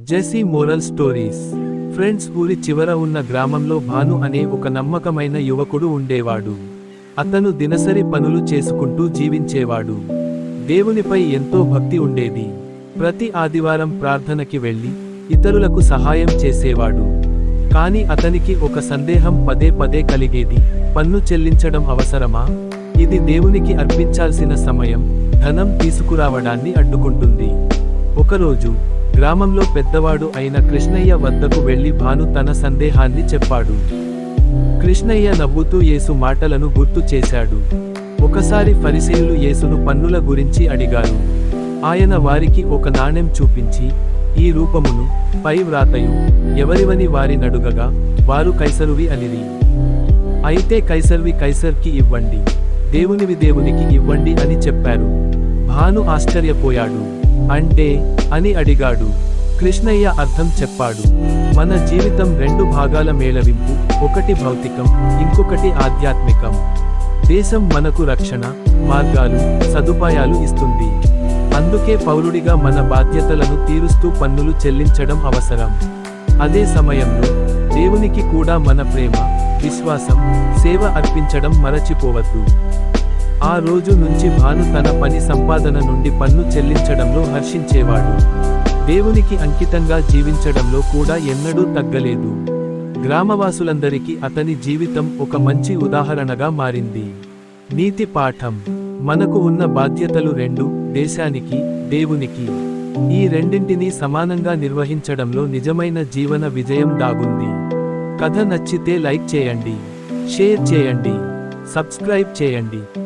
జెసీ moral stories friends ఊరి చివర ఉన్న గ్రామంలో భాను అనే ఒక నమ్మకమైన యువకుడు ఉండేవాడు. అతను దినసరి పనులు చేసుకుంటూ జీవించేవాడు. దేవునిపై ఎంతో భక్తి ఉండేది. ప్రతి ఆదివారం ప్రార్థనకి వెళ్ళి ఇతరులకు సహాయం చేసేవాడు. కాని అతనికి ఒక సందేహం పదే పదే కలిగేది పన్ను చెల్లించడం అవసరమా? ఇది దేవునికి అర్పించాల్సిన సమయం ధనం తీసుకురావడాన్ని అడ్డుకుంటుంది. ఒకరోజు గ్రామంలో పెద్దవాడు అయిన కృష్ణయ్య వద్దకు వెళ్ళి భాను తన సందేహాన్ని చెప్పాడు. కృష్ణయ్య నవ్వుతూ యేసు మాటలను గుర్తు చేశాడు. ఒకసారి ఫరిసేయులు యేసును పన్నుల గురించి అడిగారు. ఆయన వారికి ఒక నాణెం చూపించి ఈ రూపమును పై వ్రాతయు ఎవరివని వారినడుగగా వారు కైసరువి అనిరి. అయితే కైసర్వి కైసర్కి ఇవ్వండి దేవునివి దేవునికి ఇవ్వండి అని చెప్పారు. భాను ఆశ్చర్యపోయాడు. అంటే అని అడిగాడు. కృష్ణయ్య అర్థం చెప్పాడు. మన జీవితం రెండు భాగాల మేళవింపు ఒకటి భౌతికం ఇంకొకటి ఆధ్యాత్మికం. దేశం మనకు రక్షణ మార్గాలు సదుపాయాలు ఇస్తుంది. అందుకే పౌరుడిగా మన బాధ్యతలను తీరుస్తూ పన్నులు చెల్లించడం అవసరం. అదే సమయంలో దేవునికి కూడా మన ప్రేమ విశ్వాసం సేవ అర్పించడం మరచిపోవద్దు. ఆ రోజు నుంచి భాను తన పని సంపాదన నుండి పన్ను చెల్లించడంలో హర్షించేవాడు. దేవునికి అంకితంగా జీవించడంలో కూడా ఎన్నడూ తగ్గలేదు. గ్రామవాసులందరికీ అతని జీవితం ఒక మంచి ఉదాహరణగా మారింది. నీతి పాఠం. మనకు ఉన్న బాధ్యతలు రెండు దేశానికి దేవునికి. ఈ రెండింటినీ సమానంగా నిర్వహించడంలో నిజమైన జీవన విజయం దాగుంది. కథ నచ్చితే లైక్ చేయండి. షేర్ చేయండి. సబ్స్క్రైబ్ చేయండి.